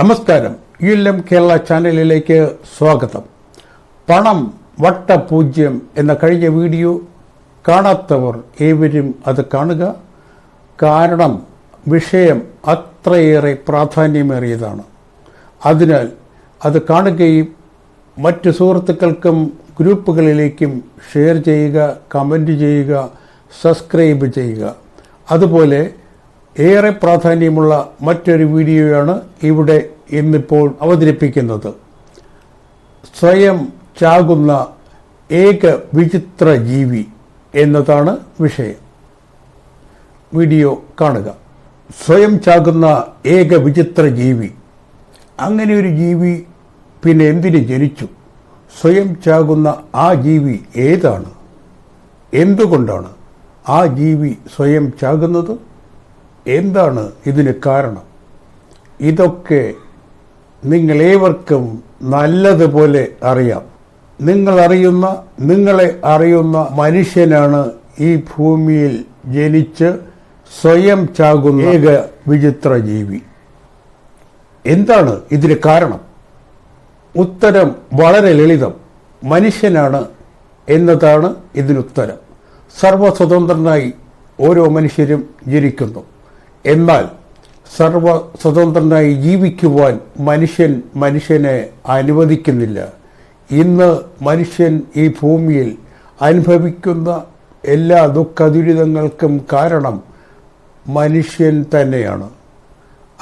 നമസ്കാരം. U L M Kerala ചാനലിലേക്ക് സ്വാഗതം. പണം വട്ട പൂജ്യം എന്ന കഴിഞ്ഞ വീഡിയോ കാണാത്തവർ ഏവരും അത് കാണുക. കാരണം വിഷയം അത്രയേറെ പ്രാധാന്യമേറിയതാണ്. അതിനാൽ അത് കാണുകയും മറ്റ് സുഹൃത്തുക്കൾക്കും ഗ്രൂപ്പുകളിലേക്കും ഷെയർ ചെയ്യുക കമന്റ് ചെയ്യുക സബ്സ്ക്രൈബ് ചെയ്യുക. അതുപോലെ ഏറെ പ്രാധാന്യമുള്ള മറ്റൊരു വീഡിയോയാണ് ഇവിടെ ഇന്നിപ്പോൾ അവതരിപ്പിക്കുന്നത്. സ്വയം ചാകുന്ന ഏക വിചിത്ര ജീവി എന്നതാണ് വിഷയം. വീഡിയോ കാണുക. സ്വയം ചാകുന്ന ഏക വിചിത്ര ജീവി. അങ്ങനെ ഒരു ജീവി പിന്നെ എന്തിന് ജനിച്ചു? സ്വയം ചാകുന്ന ആ ജീവി ഏതാണ്? എന്തുകൊണ്ടാണ് ആ ജീവി സ്വയം ചാകുന്നത്? എന്താണ് ഇതിന് കാരണം? ഇതൊക്കെ നിങ്ങളേവർക്കും നല്ലതുപോലെ അറിയാം. നിങ്ങൾ അറിയുന്ന നിങ്ങളെ അറിയുന്ന മനുഷ്യനാണ് ഈ ഭൂമിയിൽ ജനിച്ച് സ്വയം ചാകുന്ന ഏക വിചിത്ര ജീവി. എന്താണ് ഇതിന് കാരണം? ഉത്തരം വളരെ ലളിതം. മനുഷ്യനാണ് എന്നതാണ് ഇതിനുത്തരം. സർവസ്വതന്ത്രനായി ഓരോ മനുഷ്യരും ജനിക്കുന്നു. എന്നാൽ സർവ സ്വതന്ത്രനായി ജീവിക്കുവാൻ മനുഷ്യൻ മനുഷ്യനെ അനുവദിക്കുന്നില്ല. ഇന്ന് മനുഷ്യൻ ഈ ഭൂമിയിൽ അനുഭവിക്കുന്ന എല്ലാ ദുഃഖ ദുരിതങ്ങൾക്കും കാരണം മനുഷ്യൻ തന്നെയാണ്.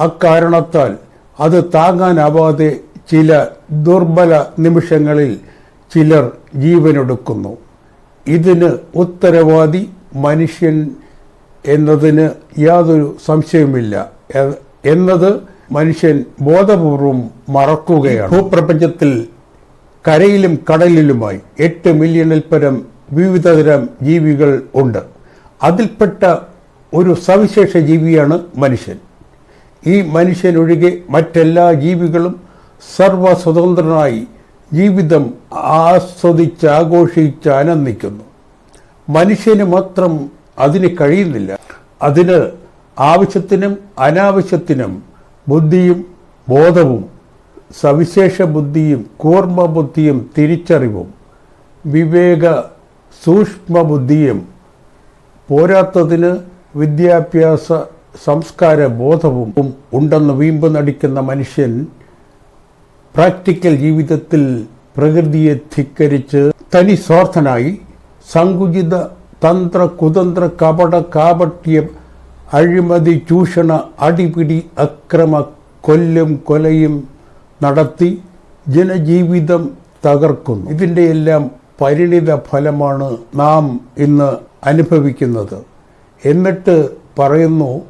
അക്കാരണത്താൽ അത് താങ്ങാനാവാതെ ചില ദുർബല നിമിഷങ്ങളിൽ ചിലർ ജീവനൊടുക്കുന്നു. ഇതിന് ഉത്തരവാദി മനുഷ്യൻ എന്നതിന് യാതൊരു സംശയവുമില്ല. എന്നത് മനുഷ്യൻ ബോധപൂർവം മറക്കുകയാണ്. ഭൂപ്രപഞ്ചത്തിൽ കരയിലും കടലിലുമായി എട്ട് മില്യണിൽ പരം വിവിധതരം ജീവികൾ ഉണ്ട്. അതിൽപ്പെട്ട ഒരു സവിശേഷ ജീവിയാണ് മനുഷ്യൻ. ഈ മനുഷ്യനൊഴികെ മറ്റെല്ലാ ജീവികളും സർവസ്വതന്ത്രനായി ജീവിതം ആസ്വദിച്ച് ആഘോഷിച്ച് ആനന്ദിക്കുന്നു. മനുഷ്യന് മാത്രം അതിന് കഴിയുന്നില്ല. അതിന് ആവശ്യത്തിനും അനാവശ്യത്തിനും ബുദ്ധിയും ബോധവും സവിശേഷ ബുദ്ധിയും കൂർമ്മ ബുദ്ധിയും തിരിച്ചറിവും വിവേക സൂക്ഷ്മ ബുദ്ധിയും പോരാത്തതിന് വിദ്യാഭ്യാസ സംസ്കാര ബോധവും ഉണ്ടെന്ന് വീമ്പ് നടിക്കുന്ന മനുഷ്യൻ പ്രാക്ടിക്കൽ ജീവിതത്തിൽ പ്രകൃതിയെ ധിക്കരിച്ച് തനി സ്വാർത്ഥനായി സങ്കുചിത തന്ത്ര കുതന്ത്ര കപട കാപട്യം അഴിമതി ചൂഷണ അടിപിടി അക്രമ കൊല്ലും കൊലയും നടത്തി ജനജീവിതം തകർക്കുന്നു. ഇതിന്റെ എല്ലാം പരിണിത ഫലമാണ് നാം ഇന്ന് അനുഭവിക്കുന്നത്. എന്നിട്ട് പറയുന്നു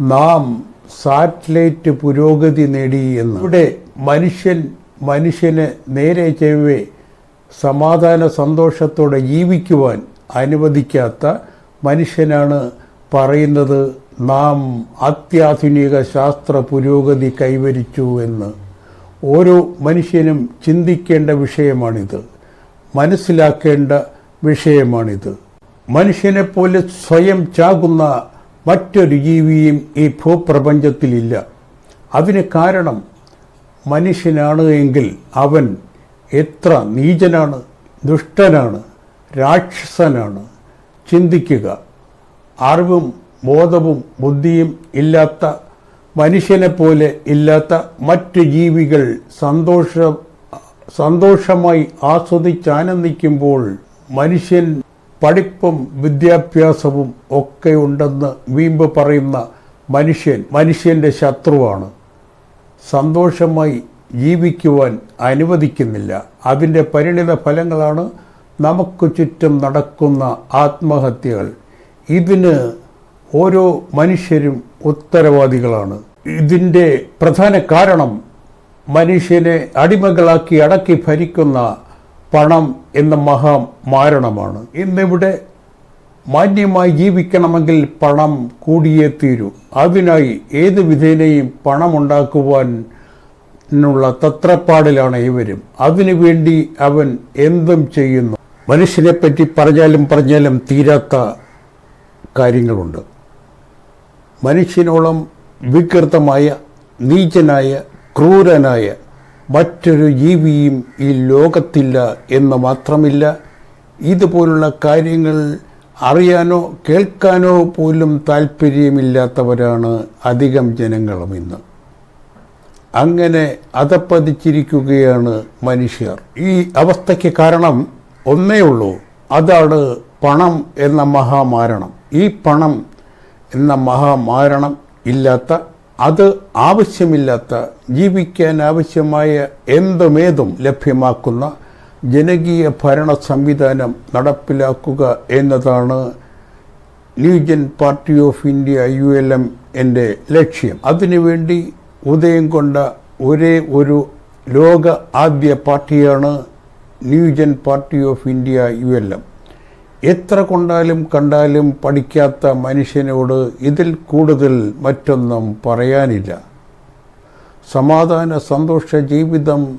നാം സാറ്റലൈറ്റ് പുരോഗതി നേടി എന്ന്. ഇവിടെ മനുഷ്യൻ മനുഷ്യന് നേരെ ചെവ്വേ സമാധാന സന്തോഷത്തോടെ ജീവിക്കുവാൻ അനുവദിക്കാത്ത മനുഷ്യനാണ് പറയുന്നത് നാം അത്യാധുനിക ശാസ്ത്ര പുരോഗതി കൈവരിച്ചു എന്ന്. ഓരോ മനുഷ്യനും ചിന്തിക്കേണ്ട വിഷയമാണിത്. മനസ്സിലാക്കേണ്ട വിഷയമാണിത്. മനുഷ്യനെപ്പോലെ സ്വയം ചാകുന്ന മറ്റൊരു ജീവിയും ഈ ഭൂപ്രപഞ്ചത്തിലില്ല. അതിന് കാരണം മനുഷ്യനാണ് എങ്കിൽ അവൻ എത്ര നീചനാണ് ദുഷ്ടനാണ്. രാക്ഷസനാണ്. ചിന്തിക്കുക. അറിവും ബോധവും ബുദ്ധിയും ഇല്ലാത്ത മനുഷ്യനെ പോലെ ഇല്ലാത്ത മറ്റ് ജീവികൾ സന്തോഷ സന്തോഷമായി ആസ്വദിച്ചാനന്ദിക്കുമ്പോൾ മനുഷ്യൻ പഠിപ്പും വിദ്യാഭ്യാസവും ഒക്കെ ഉണ്ടെന്ന് വീമ്പ് പറയുന്ന മനുഷ്യൻ മനുഷ്യന്റെ ശത്രുവാണ്. സന്തോഷമായി ജീവിക്കുവാൻ അനുവദിക്കുന്നില്ല. അതിന്റെ പരിണിത ഫലങ്ങളാണ് നമുക്ക് ചുറ്റും നടക്കുന്ന ആത്മഹത്യകൾ. ഇതിന് ഓരോ മനുഷ്യരും ഉത്തരവാദികളാണ്. ഇതിന്റെ പ്രധാന കാരണം മനുഷ്യനെ അടിമകളാക്കി അടക്കി ഭരിക്കുന്ന പണം എന്ന മഹാ മാരണമാണ് ഇന്നിവിടെ മാന്യമായി ജീവിക്കണമെങ്കിൽ പണം കൂടിയേ തീരൂ. അതിനായി ഏത് വിധേനയും പണമുണ്ടാക്കുവാൻ നുള്ള തത്രപ്പാടിലാണ് ഇവരും. അതിനുവേണ്ടി അവൻ എന്തും ചെയ്യുന്നു. മനുഷ്യനെപ്പറ്റി പറഞ്ഞാലും പറഞ്ഞാലും തീരാത്ത കാര്യങ്ങളുണ്ട്. മനുഷ്യനോളം വികൃതമായ നീചനായ ക്രൂരനായ മറ്റൊരു ജീവിയും ഈ ലോകത്തില്ല എന്ന് മാത്രമില്ല. ഇതുപോലുള്ള കാര്യങ്ങൾ അറിയാനോ കേൾക്കാനോ പോലും താല്പര്യമില്ലാത്തവരാണ് അധികം ജനങ്ങളും ഇന്ന്. അങ്ങനെ അതപ്പതിച്ചിരിക്കുകയാണ് മനുഷ്യർ. ഈ അവസ്ഥയ്ക്ക് കാരണം ഒന്നേ ഉള്ളൂ. അതാണ് പണം എന്ന മഹാമാരണം. ഈ പണം എന്ന മഹാമാരണം ഇല്ലാത്ത അത് ആവശ്യമില്ലാത്ത ജീവിക്കാൻ ആവശ്യമായ എന്തുമേതും ലഭ്യമാക്കുന്ന ജനകീയ ഭരണ സംവിധാനം നടപ്പിലാക്കുക എന്നതാണ് new gen party of India U L M എന്റെ ലക്ഷ്യം അതിനുവേണ്ടി ഉദയം കൊണ്ട ഒരേ ഒരു ലോക ആദ്യ പാർട്ടിയാണ് new gen party of India U L M എത്ര കൊണ്ടാലും കണ്ടാലും പഠിക്കാത്ത മനുഷ്യനോട് ഇതിൽ കൂടുതൽ മറ്റൊന്നും പറയാനില്ല. സമാധാന സന്തോഷ ജീവിതം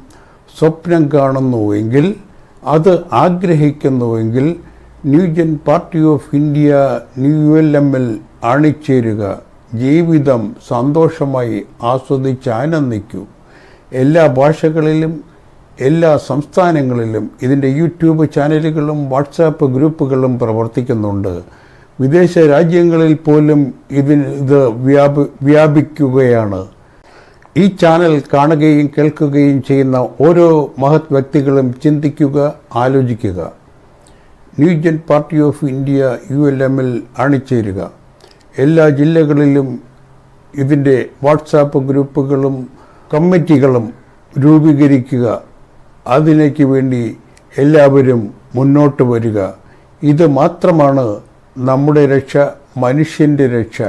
സ്വപ്നം കാണുന്നുവെങ്കിൽ അത് ആഗ്രഹിക്കുന്നുവെങ്കിൽ new gen party of India new L എമ്മിൽ അണിച്ചേരുക ജീവിതം സന്തോഷമായി ആസ്വദിച്ച് ആനന്ദിക്കൂ. എല്ലാ ഭാഷകളിലും എല്ലാ സംസ്ഥാനങ്ങളിലും ഇതിന്റെ യൂട്യൂബ് ചാനലുകളും വാട്സാപ്പ് ഗ്രൂപ്പുകളും പ്രവർത്തിക്കുന്നുണ്ട്. വിദേശ രാജ്യങ്ങളിൽ പോലും ഇതിന് ഇത് വ്യാപ വ്യാപിക്കുകയാണ്. ഈ ചാനൽ കാണുകയും കേൾക്കുകയും ചെയ്യുന്ന ഓരോ മഹത് വ്യക്തികളും ചിന്തിക്കുക ആലോചിക്കുക. New gen party of India U L എമ്മിൽ അണിചേരുക. എല്ലാ ജില്ലകളിലും ഇതിന്റെ വാട്സാപ്പ് ഗ്രൂപ്പുകളും കമ്മിറ്റികളും രൂപീകരിക്കുക. അതിലേക്ക് വേണ്ടി എല്ലാവരും മുന്നോട്ട് വരിക. ഇത് മാത്രമാണ് നമ്മുടെ രക്ഷ മനുഷ്യന്റെ രക്ഷ.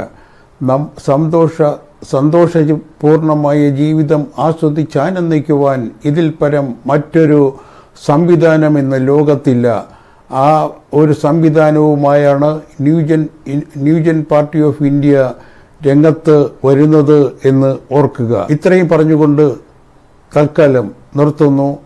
നം സന്തോഷ സന്തോഷപൂർണമായ ജീവിതം ആസ്വദിച്ചാനന്ദിക്കുവാൻ ഇതിൽ പരം മറ്റൊരു സംവിധാനം ഇന്ന് ലോകത്തില്ല. ആ ഒരു സംവിധാനവുമായാണ് new gen new gen party of India രംഗത്ത് വരുന്നത് എന്ന് ഓർക്കുക. ഇത്രയും പറഞ്ഞുകൊണ്ട് തൽക്കാലം നിർത്തുന്നു.